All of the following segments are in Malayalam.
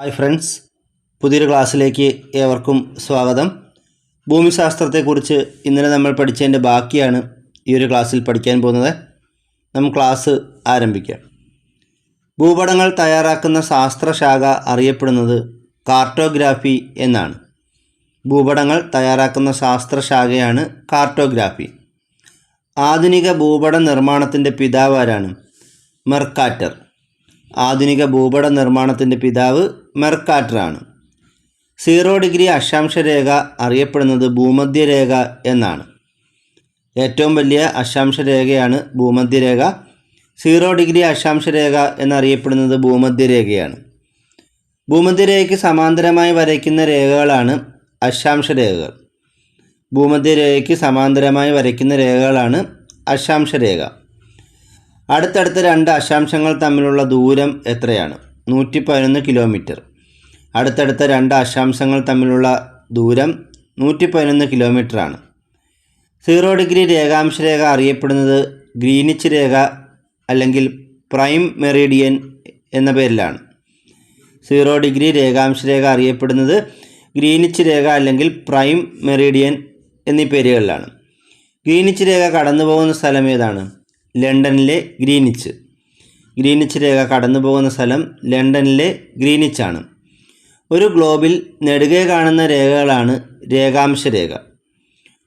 ഹായ് ഫ്രണ്ട്സ് പുതിയൊരു ക്ലാസ്സിലേക്ക് ഏവർക്കും സ്വാഗതം. ഭൂമിശാസ്ത്രത്തെക്കുറിച്ച് ഇന്നലെ നമ്മൾ പഠിച്ചതിന്റെ ബാക്കിയാണ് ഈ ഒരു ക്ലാസ്സിൽ പഠിക്കാൻ പോകുന്നത്. നമുക്ക് ക്ലാസ് ആരംഭിക്കാം. ഭൂപടങ്ങൾ തയ്യാറാക്കുന്ന ശാസ്ത്രശാഖ അറിയപ്പെടുന്നത് കാർട്ടോഗ്രാഫി എന്നാണ്. ഭൂപടങ്ങൾ തയ്യാറാക്കുന്ന ശാസ്ത്രശാഖയാണ് കാർട്ടോഗ്രാഫി. ആധുനിക ഭൂപട നിർമ്മാണത്തിന്റെ പിതാവാരാണ് മെർക്കാറ്റർ. ആധുനിക ഭൂപട നിർമ്മാണത്തിന്റെ പിതാവ് മെർക്കാറ്ററാണ് സീറോ ഡിഗ്രി അക്ഷാംശ രേഖ അറിയപ്പെടുന്നത് ഭൂമധ്യരേഖ എന്നാണ്. ഏറ്റവും വലിയ അക്ഷാംശ രേഖയാണ് ഭൂമധ്യരേഖ. സീറോ ഡിഗ്രി അക്ഷാംശ രേഖ എന്നറിയപ്പെടുന്നത് ഭൂമധ്യരേഖയാണ്. ഭൂമധ്യരേഖയ്ക്ക് സമാന്തരമായി വരയ്ക്കുന്ന രേഖകളാണ് അക്ഷാംശ രേഖകൾ ഭൂമധ്യരേഖയ്ക്ക് സമാന്തരമായി വരയ്ക്കുന്ന രേഖകളാണ് അക്ഷാംശ രേഖ അടുത്തടുത്ത രണ്ട് അക്ഷാംശങ്ങൾ തമ്മിലുള്ള ദൂരം എത്രയാണ്? നൂറ്റി പതിനൊന്ന് കിലോമീറ്റർ. അടുത്തടുത്ത രണ്ട് അക്ഷാംശങ്ങൾ തമ്മിലുള്ള ദൂരം നൂറ്റി പതിനൊന്ന് കിലോമീറ്ററാണ്. സീറോ ഡിഗ്രി രേഖാംശ രേഖ അറിയപ്പെടുന്നത് ഗ്രീനിച്ച് രേഖ അല്ലെങ്കിൽ പ്രൈം മെറിഡിയൻ എന്ന പേരിലാണ്. സീറോ ഡിഗ്രി രേഖാംശ രേഖ അറിയപ്പെടുന്നത് ഗ്രീനിച്ച് രേഖ അല്ലെങ്കിൽ പ്രൈം മെറിഡിയൻ എന്നീ പേരുകളിലാണ്. ഗ്രീനിച്ച് രേഖ കടന്നു പോകുന്ന സ്ഥലം ഏതാണ്? ലണ്ടനിലെ ഗ്രീനിച്ച്. ഗ്രീനിച്ച് രേഖ കടന്നു പോകുന്ന സ്ഥലം ലണ്ടനിലെ ഗ്രീനിച്ചാണ്. ഒരു ഗ്ലോബിൽ നെടുകെ കാണുന്ന രേഖകളാണ് രേഖാംശ രേഖ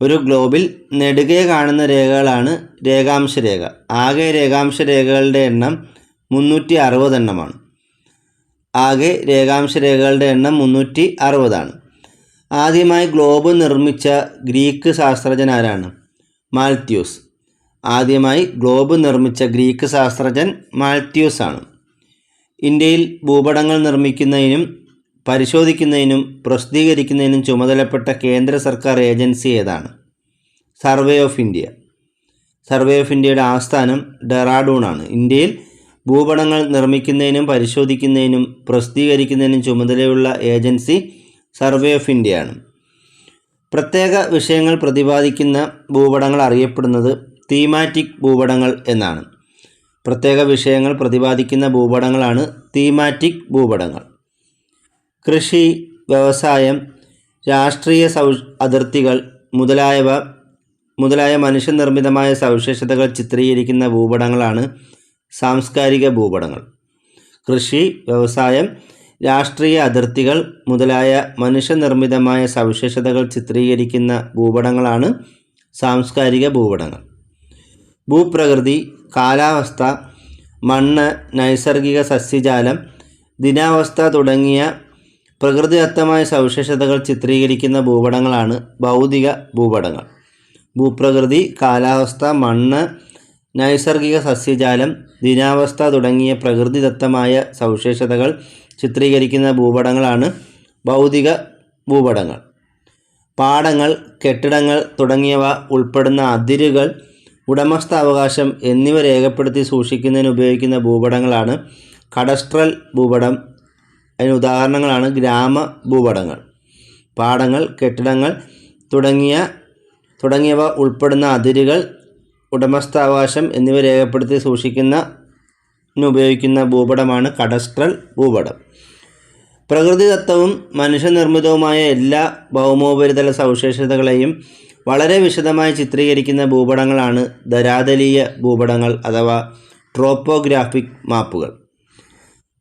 ഒരു ഗ്ലോബിൽ നെടുകെ കാണുന്ന രേഖകളാണ് രേഖാംശ രേഖ ആകെ രേഖാംശ രേഖകളുടെ എണ്ണം മുന്നൂറ്റി അറുപതെണ്ണമാണ് ആകെ രേഖാംശ രേഖകളുടെ എണ്ണം മുന്നൂറ്റി അറുപതാണ് ആദ്യമായി ഗ്ലോബ് നിർമ്മിച്ച ഗ്രീക്ക് ശാസ്ത്രജ്ഞൻ ആരാണ് മാൽത്യൂസ്. ആദ്യമായി ഗ്ലോബ് നിർമ്മിച്ച ഗ്രീക്ക് ശാസ്ത്രജ്ഞൻ മാൽത്യൂസ് ആണ്. ഇന്ത്യയിൽ ഭൂപടങ്ങൾ നിർമ്മിക്കുന്നതിനും പരിശോധിക്കുന്നതിനും പ്രസിദ്ധീകരിക്കുന്നതിനും ചുമതലപ്പെട്ട കേന്ദ്ര സർക്കാർ ഏജൻസി ഏതാണ്? Survey of India. Survey of ഇന്ത്യയുടെ ആസ്ഥാനം ഡെറാഡൂൺ ആണ്. ഇന്ത്യയിൽ ഭൂപടങ്ങൾ നിർമ്മിക്കുന്നതിനും പരിശോധിക്കുന്നതിനും പ്രസിദ്ധീകരിക്കുന്നതിനും ചുമതലയുള്ള ഏജൻസി സർവേ ഓഫ് ഇന്ത്യയാണ് പ്രത്യേക വിഷയങ്ങൾ പ്രതിപാദിക്കുന്ന ഭൂപടങ്ങൾ അറിയപ്പെടുന്നത് തീമാറ്റിക് ഭൂപടങ്ങൾ എന്നാണ്. പ്രത്യേക വിഷയങ്ങൾ പ്രതിപാദിക്കുന്ന ഭൂപടങ്ങളാണ് തീമാറ്റിക് ഭൂപടങ്ങൾ. കൃഷി വ്യവസായം രാഷ്ട്രീയ സൗ അതിർത്തികൾ മുതലായവ മുതലായ മനുഷ്യനിർമ്മിതമായ സവിശേഷതകൾ ചിത്രീകരിക്കുന്ന ഭൂപടങ്ങളാണ് സാംസ്കാരിക ഭൂപടങ്ങൾ. കൃഷി വ്യവസായം രാഷ്ട്രീയ അതിർത്തികൾ മുതലായ മനുഷ്യനിർമ്മിതമായ സവിശേഷതകൾ ചിത്രീകരിക്കുന്ന ഭൂപടങ്ങളാണ് സാംസ്കാരിക ഭൂപടങ്ങൾ. ഭൂപ്രകൃതി കാലാവസ്ഥ മണ്ണ് നൈസർഗിക സസ്യജാലം ദിനാവസ്ഥ തുടങ്ങിയ പ്രകൃതിദത്തമായ സവിശേഷതകൾ ചിത്രീകരിക്കുന്ന ഭൂപടങ്ങളാണ് ഭൗതിക ഭൂപടങ്ങൾ. ഭൂപ്രകൃതി കാലാവസ്ഥ മണ്ണ് നൈസർഗിക സസ്യജാലം ദിനാവസ്ഥ തുടങ്ങിയ പ്രകൃതിദത്തമായ സവിശേഷതകൾ ചിത്രീകരിക്കുന്ന ഭൂപടങ്ങളാണ് ഭൗതിക ഭൂപടങ്ങൾ. പാടങ്ങൾ കെട്ടിടങ്ങൾ തുടങ്ങിയവ ഉൾപ്പെടുന്ന അതിരുകൾ ഉടമസ്ഥാവകാശം എന്നിവ രേഖപ്പെടുത്തി സൂക്ഷിക്കുന്നതിന് ഉപയോഗിക്കുന്ന ഭൂപടങ്ങളാണ് കഡസ്ട്രൽ ഭൂപടം. അതിന് ഉദാഹരണങ്ങളാണ് ഗ്രാമ ഭൂപടങ്ങൾ പാടങ്ങൾ കെട്ടിടങ്ങൾ തുടങ്ങിയ തുടങ്ങിയവ ഉൾപ്പെടുന്ന അതിരുകൾ ഉടമസ്ഥാവകാശം എന്നിവ രേഖപ്പെടുത്തി സൂക്ഷിക്കുന്ന ഉപയോഗിക്കുന്ന ഭൂപടമാണ് കഡസ്ട്രൽ ഭൂപടം. പ്രകൃതിദത്തവും മനുഷ്യനിർമ്മിതവുമായ എല്ലാ ഭൗമോപരിതല സവിശേഷതകളെയും വളരെ വിശദമായി ചിത്രീകരിക്കുന്ന ഭൂപടങ്ങളാണ് ധരാതലീയ ഭൂപടങ്ങൾ അഥവാ ട്രോപ്പോഗ്രാഫിക് മാപ്പുകൾ.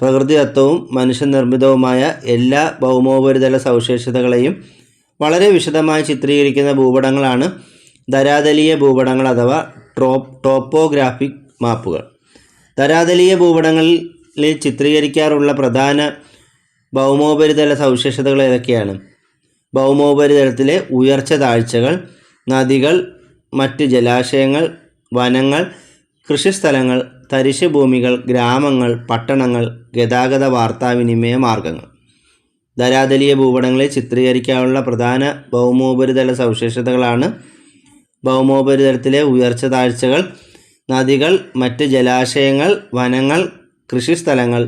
പ്രകൃതിദത്തവും മനുഷ്യനിർമ്മിതവുമായ എല്ലാ ഭൗമോപരിതല സവിശേഷതകളെയും വളരെ വിശദമായി ചിത്രീകരിക്കുന്ന ഭൂപടങ്ങളാണ് ധരാതലീയ ഭൂപടങ്ങൾ അഥവാ ട്രോ ടോപ്പോഗ്രാഫിക് മാപ്പുകൾ. ധരാതലീയ ഭൂപടങ്ങളിൽ ചിത്രീകരിക്കാറുള്ള പ്രധാന ഭൗമോപരിതല സവിശേഷതകൾ ഏതൊക്കെയാണ്? ഭൗമോപരിതലത്തിലെ ഉയർച്ച താഴ്ചകൾ നദികൾ മറ്റ് ജലാശയങ്ങൾ വനങ്ങൾ കൃഷിസ്ഥലങ്ങൾ തരിശ് ഭൂമികൾ ഗ്രാമങ്ങൾ പട്ടണങ്ങൾ ഗതാഗത വാർത്താവിനിമയ മാർഗങ്ങൾ. ധരാതലീയ ഭൂപടങ്ങളെ ചിത്രീകരിക്കാനുള്ള പ്രധാന ഭൗമോപരിതല സവിശേഷതകളാണ് ഭൗമോപരിതലത്തിലെ ഉയർച്ച താഴ്ചകൾ നദികൾ മറ്റ് ജലാശയങ്ങൾ വനങ്ങൾ കൃഷിസ്ഥലങ്ങൾ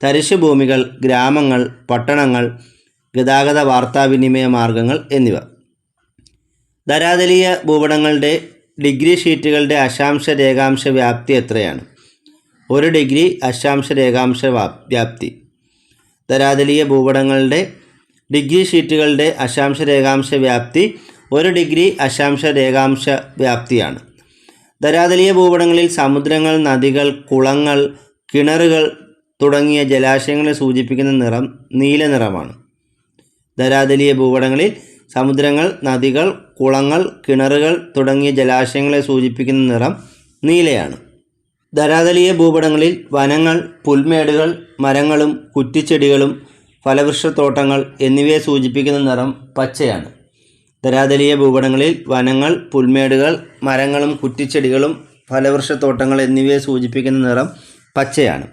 തരിശ് ഭൂമികൾ ഗ്രാമങ്ങൾ പട്ടണങ്ങൾ ഗതാഗത വാർത്താവിനിമയ മാർഗങ്ങൾ എന്നിവ. ധരാതലീയ ഭൂപടങ്ങളുടെ ഡിഗ്രി ഷീറ്റുകളുടെ അശാംശ രേഖാംശ വ്യാപ്തി എത്രയാണ്? ഒരു ഡിഗ്രി അശാംശ രേഖാംശ വ്യാപ്തി. ധരാതലീയ ഭൂപടങ്ങളുടെ ഡിഗ്രി ഷീറ്റുകളുടെ അശാംശ രേഖാംശ വ്യാപ്തി ഒരു ഡിഗ്രി അശാംശ രേഖാംശ വ്യാപ്തിയാണ്. ധരാതലീയ ഭൂപടങ്ങളിൽ സമുദ്രങ്ങൾ നദികൾ കുളങ്ങൾ കിണറുകൾ തുടങ്ങിയ ജലാശയങ്ങളെ സൂചിപ്പിക്കുന്ന നിറം നീല നിറമാണ്. ധരാതലീയ ഭൂപടങ്ങളിൽ സമുദ്രങ്ങൾ നദികൾ കുളങ്ങൾ കിണറുകൾ തുടങ്ങിയ ജലാശയങ്ങളെ സൂചിപ്പിക്കുന്ന നിറം നീലയാണ്. ധരാതലീയ ഭൂപടങ്ങളിൽ വനങ്ങൾ പുൽമേടുകൾ മരങ്ങളും കുറ്റിച്ചെടികളും ഫലവൃക്ഷത്തോട്ടങ്ങൾ എന്നിവയെ സൂചിപ്പിക്കുന്ന നിറം പച്ചയാണ്. ധരാതലീയ ഭൂപടങ്ങളിൽ വനങ്ങൾ പുൽമേടുകൾ മരങ്ങളും കുറ്റിച്ചെടികളും ഫലവൃക്ഷത്തോട്ടങ്ങൾ എന്നിവയെ സൂചിപ്പിക്കുന്ന നിറം പച്ചയാണ്.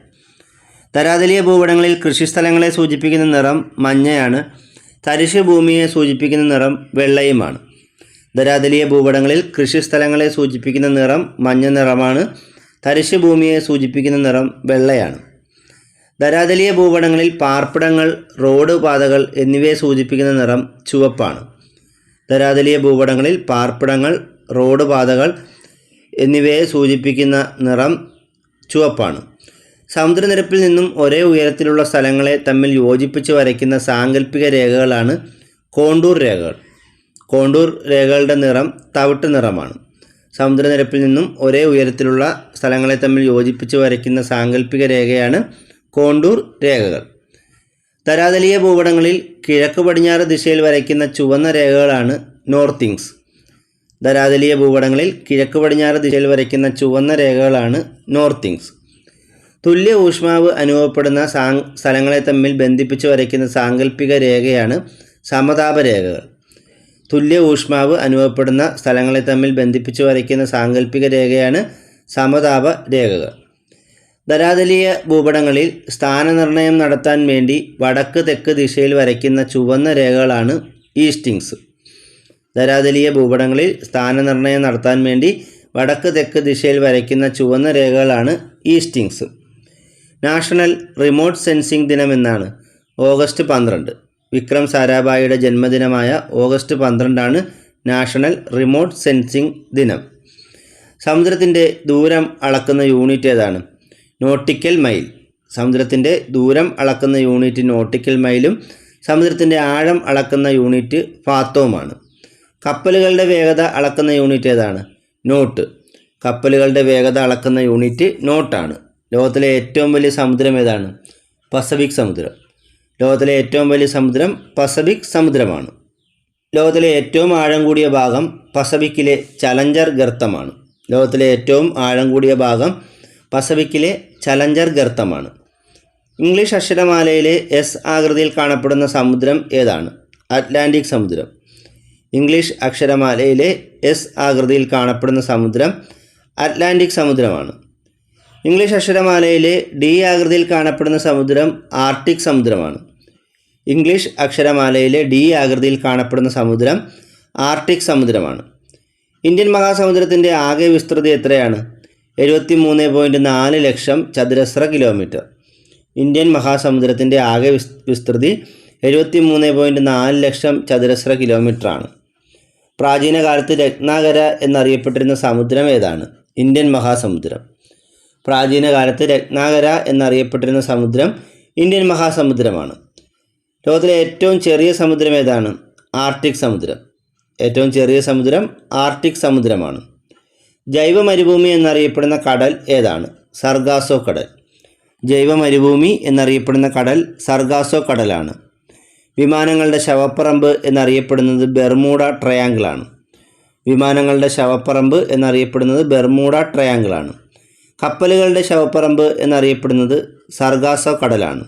ധരാതലീയ ഭൂപടങ്ങളിൽ കൃഷിസ്ഥലങ്ങളെ സൂചിപ്പിക്കുന്ന നിറം മഞ്ഞയാണ്. തരിശ് ഭൂമിയെ സൂചിപ്പിക്കുന്ന നിറം വെള്ളയുമാണ്. ധരാതലീയ ഭൂപടങ്ങളിൽ കൃഷിസ്ഥലങ്ങളെ സൂചിപ്പിക്കുന്ന നിറം മഞ്ഞ നിറമാണ്. തരിശ് ഭൂമിയെ സൂചിപ്പിക്കുന്ന നിറം വെള്ളയാണ്. ധരാതലീയ ഭൂപടങ്ങളിൽ പാർപ്പിടങ്ങൾ റോഡ് പാതകൾ എന്നിവയെ സൂചിപ്പിക്കുന്ന നിറം ചുവപ്പാണ്. ധരാതലീയ ഭൂപടങ്ങളിൽ പാർപ്പിടങ്ങൾ റോഡ് പാതകൾ എന്നിവയെ സൂചിപ്പിക്കുന്ന നിറം ചുവപ്പാണ്. സമുദ്രനിരപ്പിൽ നിന്നും ഒരേ ഉയരത്തിലുള്ള സ്ഥലങ്ങളെ തമ്മിൽ യോജിപ്പിച്ച് വരയ്ക്കുന്ന സാങ്കല്പിക രേഖകളാണ് കോണ്ടൂർ രേഖകൾ. കോണ്ടൂർ രേഖകളുടെ നിറം തവിട്ട് നിറമാണ്. സമുദ്രനിരപ്പിൽ നിന്നും ഒരേ ഉയരത്തിലുള്ള സ്ഥലങ്ങളെ തമ്മിൽ യോജിപ്പിച്ച് വരയ്ക്കുന്ന സാങ്കല്പിക രേഖയാണ് കോണ്ടൂർ രേഖകൾ. തരാതലീയ ഭൂപടങ്ങളിൽ കിഴക്ക് പടിഞ്ഞാറ് ദിശയിൽ വരയ്ക്കുന്ന ചുവന്ന രേഖകളാണ് നോർത്തിങ്സ്. ധരാതലീയ ഭൂപടങ്ങളിൽ കിഴക്ക് പടിഞ്ഞാറ് ദിശയിൽ വരയ്ക്കുന്ന ചുവന്ന രേഖകളാണ് നോർത്തിങ്സ്. തുല്യ ഊഷ്മാവ് അനുഭവപ്പെടുന്ന സ്ഥലങ്ങളെ തമ്മിൽ ബന്ധിപ്പിച്ച് വരയ്ക്കുന്ന സാങ്കല്പിക രേഖയാണ് സമതാപ രേഖകൾ. തുല്യ ഊഷ്മാവ് അനുഭവപ്പെടുന്ന സ്ഥലങ്ങളെ തമ്മിൽ ബന്ധിപ്പിച്ച് വരയ്ക്കുന്ന സാങ്കല്പിക രേഖയാണ് സമതാപ രേഖകൾ. ധരാതലീയ ഭൂപടങ്ങളിൽ സ്ഥാനനിർണയം നടത്താൻ വേണ്ടി വടക്ക് തെക്ക് ദിശയിൽ വരയ്ക്കുന്ന ചുവന്ന രേഖകളാണ് ഈസ്റ്റിങ്സ് ധരാതലീയ ഭൂപടങ്ങളിൽ സ്ഥാനനിർണയം നടത്താൻ വേണ്ടി വടക്ക് തെക്ക് ദിശയിൽ വരയ്ക്കുന്ന ചുവന്ന രേഖകളാണ് ഈസ്റ്റിങ്സ് നാഷണൽ റിമോട്ട് സെൻസിംഗ് ദിനമെന്നാണ്. ഓഗസ്റ്റ് പന്ത്രണ്ട്. വിക്രം സാരാഭായിയുടെ ജന്മദിനമായ ഓഗസ്റ്റ് പന്ത്രണ്ടാണ് നാഷണൽ റിമോട്ട് സെൻസിംഗ് ദിനം. സമുദ്രത്തിന്റെ ദൂരം അളക്കുന്ന യൂണിറ്റ് ഏതാണ്? Nautical mile. സമുദ്രത്തിന്റെ ദൂരം അളക്കുന്ന യൂണിറ്റ് നോട്ടിക്കൽ മൈലും സമുദ്രത്തിന്റെ ആഴം അളക്കുന്ന യൂണിറ്റ് ഫാത്തോമാണ്. കപ്പലുകളുടെ വേഗത അളക്കുന്ന യൂണിറ്റ് ഏതാണ്? നോട്ട്. കപ്പലുകളുടെ വേഗത അളക്കുന്ന യൂണിറ്റ് നോട്ടാണ്. ലോകത്തിലെ ഏറ്റവും വലിയ സമുദ്രം ഏതാണ്? പസഫിക് സമുദ്രം. ലോകത്തിലെ ഏറ്റവും വലിയ സമുദ്രം പസഫിക് സമുദ്രമാണ്. ലോകത്തിലെ ഏറ്റവും ആഴം കൂടിയ ഭാഗം പസഫിക്കിലെ ചലഞ്ചർ ഗർത്തമാണ്. ലോകത്തിലെ ഏറ്റവും ആഴം കൂടിയ ഭാഗം പസഫിക്കിലെ ചലഞ്ചർ ഗർത്തമാണ്. ഇംഗ്ലീഷ് അക്ഷരമാലയിലെ എസ് ആകൃതിയിൽ കാണപ്പെടുന്ന സമുദ്രം ഏതാണ്? അറ്റ്ലാന്റിക് സമുദ്രം. ഇംഗ്ലീഷ് അക്ഷരമാലയിലെ എസ് ആകൃതിയിൽ കാണപ്പെടുന്ന സമുദ്രം അറ്റ്ലാന്റിക് സമുദ്രമാണ്. ഇംഗ്ലീഷ് അക്ഷരമാലയിലെ ഡി ആകൃതിയിൽ കാണപ്പെടുന്ന സമുദ്രം ആർട്ടിക് സമുദ്രമാണ്. ഇംഗ്ലീഷ് അക്ഷരമാലയിലെ ഡി ആകൃതിയിൽ കാണപ്പെടുന്ന സമുദ്രം ആർട്ടിക് സമുദ്രമാണ്. ഇന്ത്യൻ മഹാസമുദ്രത്തിന്റെ ആകെ വിസ്തൃതി എത്രയാണ്? എഴുപത്തി മൂന്ന് പോയിന്റ് നാല് ലക്ഷം ചതുരശ്ര കിലോമീറ്റർ. ഇന്ത്യൻ മഹാസമുദ്രത്തിന്റെ ആകെ വിസ് വിസ്തൃതി എഴുപത്തി മൂന്ന് പോയിന്റ് നാല് ലക്ഷം ചതുരശ്ര കിലോമീറ്ററാണ്. പ്രാചീന കാലത്ത് രത്നാകര എന്നറിയപ്പെട്ടിരുന്ന സമുദ്രം ഏതാണ്? ഇന്ത്യൻ മഹാസമുദ്രം. പ്രാചീന കാലത്ത് രത്നാകര എന്നറിയപ്പെട്ടിരുന്ന സമുദ്രം ഇന്ത്യൻ മഹാസമുദ്രമാണ്. ലോകത്തിലെ ഏറ്റവും ചെറിയ സമുദ്രം ഏതാണ്? ആർട്ടിക് സമുദ്രം. ഏറ്റവും ചെറിയ സമുദ്രം ആർട്ടിക് സമുദ്രമാണ്. ജൈവ മരുഭൂമി എന്നറിയപ്പെടുന്ന കടൽ ഏതാണ്? സർഗാസോ കടൽ. ജൈവ മരുഭൂമി എന്നറിയപ്പെടുന്ന കടൽ സർഗാസോ കടലാണ്. വിമാനങ്ങളുടെ ശവപ്പറമ്പ് എന്നറിയപ്പെടുന്നത് ബെർമൂഡ ട്രയാങ്കിളാണ്. വിമാനങ്ങളുടെ ശവപ്പറമ്പ് എന്നറിയപ്പെടുന്നത് ബെർമൂഡ ട്രയാങ്കിളാണ്. കപ്പലുകളുടെ ശവപ്പറമ്പ് എന്നറിയപ്പെടുന്നത് സർഗാസോ കടലാണ്.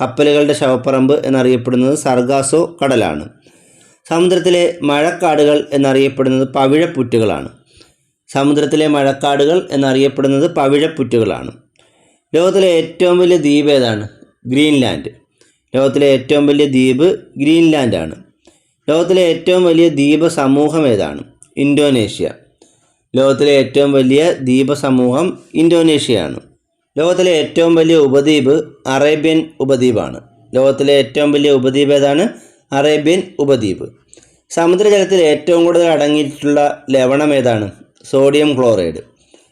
കപ്പലുകളുടെ ശവപ്പറമ്പ് എന്നറിയപ്പെടുന്നത് സർഗാസോ കടലാണ്. സമുദ്രത്തിലെ മഴക്കാടുകൾ എന്നറിയപ്പെടുന്നത് പവിഴപ്പുറ്റുകളാണ്. സമുദ്രത്തിലെ മഴക്കാടുകൾ എന്നറിയപ്പെടുന്നത് പവിഴപ്പുറ്റുകളാണ്. ലോകത്തിലെ ഏറ്റവും വലിയ ദ്വീപ് ഏതാണ്? ഗ്രീൻലാൻഡ്. ലോകത്തിലെ ഏറ്റവും വലിയ ദ്വീപ് ഗ്രീൻലാൻഡാണ്. ലോകത്തിലെ ഏറ്റവും വലിയ ദ്വീപ സമൂഹം ഏതാണ്? ഇന്തോനേഷ്യ. ലോകത്തിലെ ഏറ്റവും വലിയ ദ്വീപ സമൂഹം ഇന്തോനേഷ്യയാണ്. ലോകത്തിലെ ഏറ്റവും വലിയ ഉപദ്വീപ് അറേബ്യൻ ഉപദ്വീപാണ്. ലോകത്തിലെ ഏറ്റവും വലിയ ഉപദ്വീപ് ഏതാണ്? അറേബ്യൻ ഉപദ്വീപ്. സമുദ്രജലത്തിൽ ഏറ്റവും കൂടുതൽ അടങ്ങിയിട്ടുള്ള ലവണം ഏതാണ്? Sodium chloride.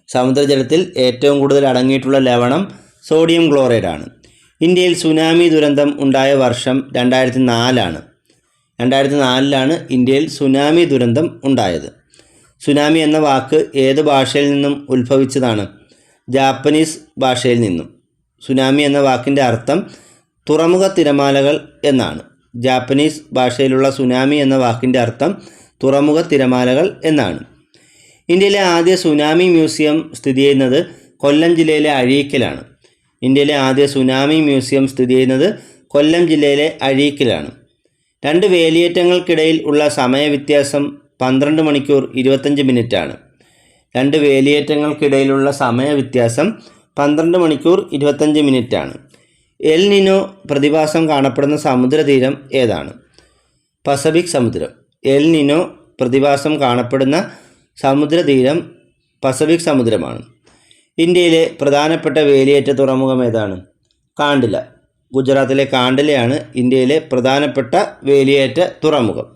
സമുദ്രജലത്തിൽ ഏറ്റവും കൂടുതൽ അടങ്ങിയിട്ടുള്ള ലവണം സോഡിയം ക്ലോറൈഡ് ആണ് ഇന്ത്യയിൽ സുനാമി ദുരന്തം ഉണ്ടായ വർഷം രണ്ടായിരത്തി നാലാണ്. രണ്ടായിരത്തി നാലിലാണ് ഇന്ത്യയിൽ സുനാമി ദുരന്തം ഉണ്ടായത്. സുനാമി എന്ന വാക്ക് ഏത് ഭാഷയിൽ നിന്നും ഉത്ഭവിച്ചതാണ്? ജാപ്പനീസ് ഭാഷയിൽ നിന്നും. സുനാമി എന്ന വാക്കിന്റെ അർത്ഥം തുറമുഖ തിരമാലകൾ എന്നാണ്. ജാപ്പനീസ് ഭാഷയിലുള്ള സുനാമി എന്ന വാക്കിന്റെ അർത്ഥം തുറമുഖ തിരമാലകൾ എന്നാണ്. ഇന്ത്യയിലെ ആദ്യ സുനാമി മ്യൂസിയം സ്ഥിതി ചെയ്യുന്നത് കൊല്ലം ജില്ലയിലെ അഴീക്കലാണ്. ഇന്ത്യയിലെ ആദ്യ സുനാമി മ്യൂസിയം സ്ഥിതി ചെയ്യുന്നത് കൊല്ലം ജില്ലയിലെ അഴീക്കലാണ്. രണ്ട് വേലിയേറ്റങ്ങൾക്കിടയിൽ ഉള്ള സമയവ്യത്യാസം പന്ത്രണ്ട് മണിക്കൂർ ഇരുപത്തഞ്ച് മിനിറ്റാണ്. രണ്ട് വേലിയേറ്റങ്ങൾക്കിടയിലുള്ള സമയവ്യത്യാസം പന്ത്രണ്ട് മണിക്കൂർ ഇരുപത്തഞ്ച് മിനിറ്റാണ്. എൽ നിനോ പ്രതിഭാസം കാണപ്പെടുന്ന സമുദ്രതീരം ഏതാണ്? പസഫിക് സമുദ്രം. എൽ നിനോ പ്രതിഭാസം കാണപ്പെടുന്ന സമുദ്രതീരം പസഫിക് സമുദ്രമാണ്. ഇന്ത്യയിലെ പ്രധാനപ്പെട്ട വേലിയേറ്റ തുറമുഖം ഏതാണ്? കാണ്ടില ഗുജറാത്തിലെ കാണ്ടിലയാണ് ഇന്ത്യയിലെ പ്രധാനപ്പെട്ട വേലിയേറ്റ തുറമുഖം.